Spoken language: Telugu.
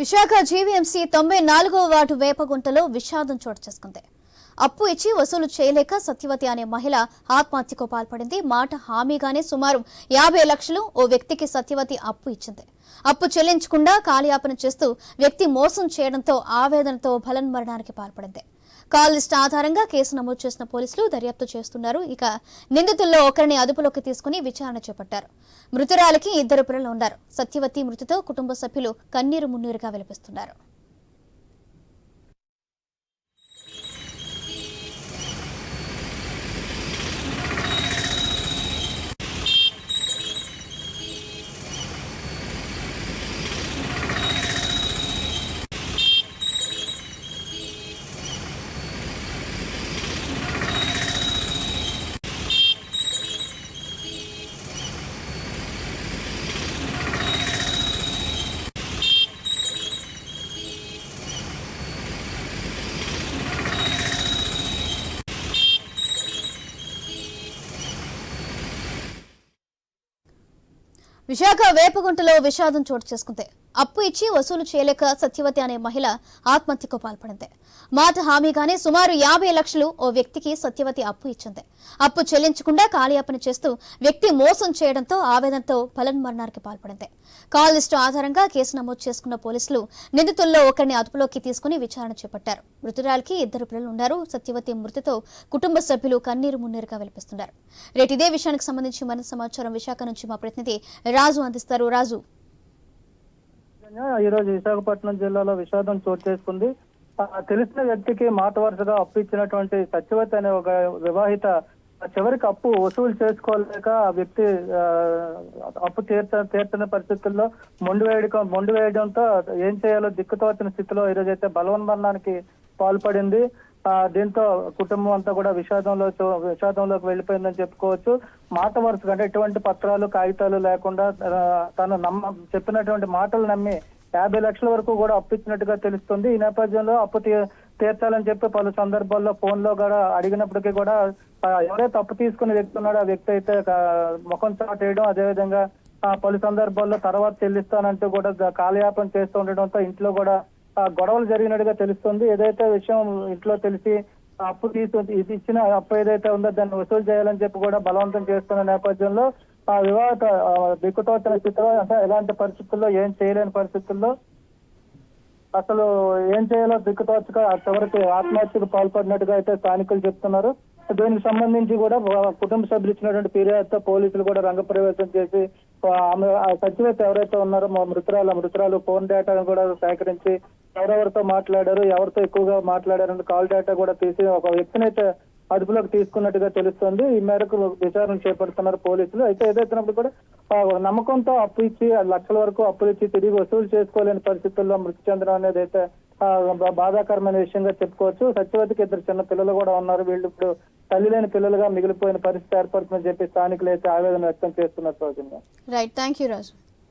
విశాఖ జీవీఎంసీ తొంభై నాలుగవ వార్డు వేపగుంటలో విషాదం చోటు చేసుకుంది. అప్పు ఇచ్చి వసూలు చేయలేక సత్యవతి అనే మహిళ ఆత్మహత్యకు పాల్పడింది. మాట హామీగానే సుమారు యాభై లక్షలు ఓ వ్యక్తికి సత్యవతి అప్పు ఇచ్చింది. అప్పు చెల్లించకుండా కాలయాపన చేస్తూ వ్యక్తి మోసం చేయడంతో ఆవేదనతో బలన్మరణానికి పాల్పడింది. కాల్ లిస్ట్ ఆధారంగా కేసు నమోదు చేసిన పోలీసులు దర్యాప్తు చేస్తున్నారు. ఇక నిందితుల్లో ఒకరిని అదుపులోకి తీసుకుని విచారణ చేపట్టారు. మృతురాలికి ఇద్దరు పిల్లలు ఉన్నారు. సత్యవతి మృతితో కుటుంబ సభ్యులు కన్నీరు మున్నీరుగా విలపిస్తున్నారు. విశాఖ వేపగుంటలో విషాదం చోటు చేసుకుంది. అప్పు ఇచ్చి వసూలు చేయలేక సత్యవతి అనే మహిళ ఆత్మహత్యకు పాల్పడింది. మాట హామీగానే సుమారు యాభై లక్షలు ఓ వ్యక్తికి సత్యవతి అప్పు ఇచ్చింది. అప్పు చెల్లించకుండా కాలయాపన చేస్తూ వ్యక్తి మోసం చేయడంతో ఆవేదనతో మరణానికి పాల్పడింది. కాల్ లిస్టు ఆధారంగా కేసు నమోదు చేసుకున్న పోలీసులు నిందితుల్లో ఒకరిని అదుపులోకి తీసుకుని విచారణ చేపట్టారు. మృతురాలికి ఇద్దరు పిల్లలు ఉన్నారు. సత్యవతి మృతితో కుటుంబ సభ్యులు కన్నీరు మున్నీరుగా విలిపిస్తున్నారు. రేటు ఇదే విషయానికి సంబంధించి మరింత సమాచారం విశాఖ నుంచి మా ప్రతినిధి రాజు అందిస్తారు. రాజు ఈ రోజు విశాఖపట్నం జిల్లాలో విషాదం చోటు చేసుకుంది. ఆ, తెలిసిన వ్యక్తికి మాట వరుసగా అప్పు ఇచ్చినటువంటి సత్యవతి అనే ఒక వివాహిత చివరికి అప్పు వసూలు చేసుకోలేక ఆ వ్యక్తి అప్పు తీర్చ తీర్చని పరిస్థితుల్లో మొండి వేయడం మొండి వేయడంతో ఏం చేయాలో దిక్కుతోచిన స్థితిలో ఈరోజు అయితే బలవన్మరణానికి పాల్పడింది. దీంతో కుటుంబం అంతా కూడా విషాదంలో విషాదంలోకి వెళ్ళిపోయిందని చెప్పుకోవచ్చు. మాట వరుసగా అంటే ఎటువంటి పత్రాలు కాగితాలు లేకుండా తను నమ్మ చెప్పినటువంటి మాటలు నమ్మి యాభై లక్షల వరకు కూడా అప్పు ఇచ్చినట్టుగా తెలుస్తుంది. ఈ నేపథ్యంలో అప్పు తీర్చాలని చెప్పి పలు సందర్భాల్లో ఫోన్లో కూడా అడిగినప్పటికీ కూడా ఎవరైతే అప్పు తీసుకునే వ్యక్తి ఉన్నాడో ఆ వ్యక్తి అయితే ముఖం చాటేయడం అదేవిధంగా ఆ, పలు సందర్భాల్లో తర్వాత చెల్లిస్తానంటూ కూడా కాలయాపన చేస్తూ ఉండడంతో ఇంట్లో కూడా గొడవలు జరిగినట్టుగా తెలుస్తుంది. ఏదైతే విషయం ఇంట్లో తెలిసి అప్పు తీసుకుంది ఇది ఇచ్చిన అప్పు ఏదైతే ఉందో దాన్ని వసూలు చేయాలని చెప్పి కూడా బలవంతం చేస్తున్న నేపథ్యంలో ఆ వివాహ దిక్కుతోచిన స్థితిలో అంటే ఎలాంటి పరిస్థితుల్లో ఏం చేయలేని పరిస్థితుల్లో అసలు ఏం చేయాలో దిక్కుతోచక చివరికి ఆత్మహత్యకు పాల్పడినట్టుగా అయితే స్థానికులు చెప్తున్నారు. దీనికి సంబంధించి కూడా కుటుంబ సభ్యులు ఇచ్చినటువంటి ఫిర్యాదుతో పోలీసులు కూడా రంగప్రవేశం చేసి ఆమె ఆ సచివేత ఎవరైతే ఉన్నారో మా మృతురాలు మృతురాలు ఫోన్ డేటాను కూడా సేకరించి ఎవరెవరితో మాట్లాడారు ఎవరితో ఎక్కువగా మాట్లాడారు కాల్ డేటా కూడా తీసి ఒక వ్యక్తిని అయితే అదుపులోకి తీసుకున్నట్టుగా తెలుస్తుంది. ఈ మేరకు విచారణ చేపడుతున్నారు పోలీసులు. అయితే ఏదైతున్నప్పుడు కూడా నమ్మకంతో అప్పు ఇచ్చి ఆ లక్షల వరకు అప్పులు ఇచ్చి తిరిగి వసూలు చేసుకోలేని పరిస్థితుల్లో మృతి చెందడం అనేది అయితే బాధాకరమైన విషయంగా చెప్పుకోవచ్చు. సత్యవతికి ఇద్దరు చిన్న పిల్లలు కూడా ఉన్నారు. వీళ్ళు ఇప్పుడు తల్లి లేని పిల్లలుగా మిగిలిపోయిన పరిస్థితి ఏర్పడుతుందని చెప్పి స్థానికులు అయితే ఆవేదన వ్యక్తం చేస్తున్నారు Soujanya. Right thank you Raju